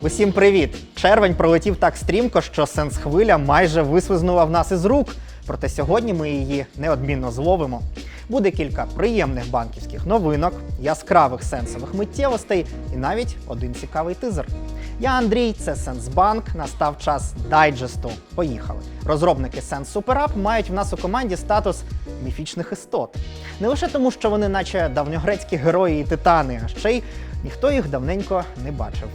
Усім привіт! Червень пролетів так стрімко, що сенс хвиля майже вислизнула в нас із рук. Проте сьогодні ми її неодмінно зловимо. Буде кілька приємних банківських новинок, яскравих сенсових миттєвостей і навіть один цікавий тизер. Я Андрій, це Сенсбанк. Настав час дайджесту. Поїхали. Розробники Super App мають в нас у команді статус міфічних істот. Не лише тому, що вони, наче давньогрецькі герої і титани, а ще й ніхто їх давненько не бачив.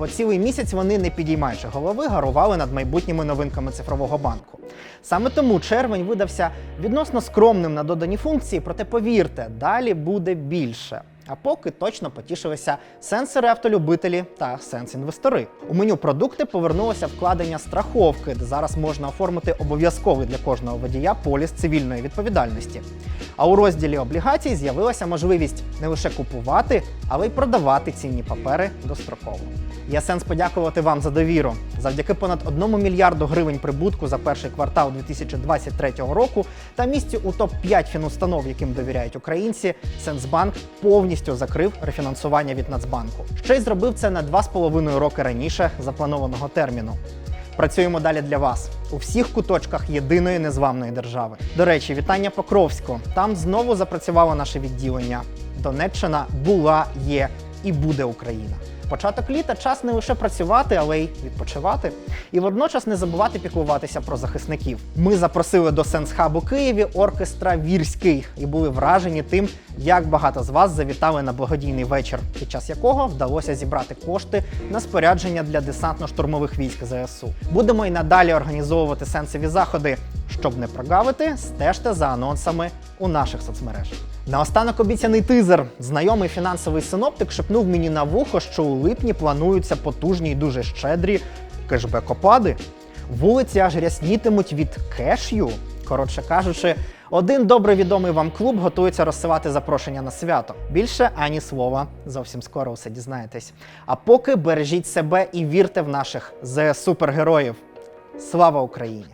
Бо цілий місяць вони, не підіймаючи голови, гарували над майбутніми новинками цифрового банку. Саме тому червень видався відносно скромним на додані функції, проте повірте, далі буде більше. А поки точно потішилися сенсори автолюбителі та сенс-інвестори. У меню продукти повернулося вкладення страховки, де зараз можна оформити обов'язковий для кожного водія поліс цивільної відповідальності. А у розділі облігацій з'явилася можливість не лише купувати, але й продавати цінні папери достроково. Є сенс подякувати вам за довіру. Завдяки понад 1 мільярду гривень прибутку за перший квартал 2023 року та місці у топ-5 фінустанов, яким довіряють українці, Сенсбанк повністю закрив рефінансування від Нацбанку. Ще й зробив це на 2,5 роки раніше запланованого терміну. Працюємо далі для вас у всіх куточках єдиної незламної держави. До речі, вітання Покровську. Там знову запрацювало наше відділення. Донеччина була, є і буде Україна. Початок літа час не лише працювати, але й відпочивати. І водночас не забувати піклуватися про захисників. Ми запросили до Сенсхабу Києві оркестра Вірський і були вражені тим, як багато з вас завітали на благодійний вечір, під час якого вдалося зібрати кошти на спорядження для десантно-штурмових військ ЗСУ. Будемо і надалі організовувати сенсові заходи. Щоб не прогавити, стежте за анонсами у наших соцмережах. Наостанок обіцяний тизер. Знайомий фінансовий синоптик шепнув мені на вухо, що у липні плануються потужні й дуже щедрі кешбек-опади. Вулиці аж ряснітимуть від кешю. Коротше кажучи, один добре відомий вам клуб готується розсилати запрошення на свято. Більше ані слова. Зовсім скоро все дізнаєтесь. А поки бережіть себе і вірте в наших ЗС супергероїв. Слава Україні!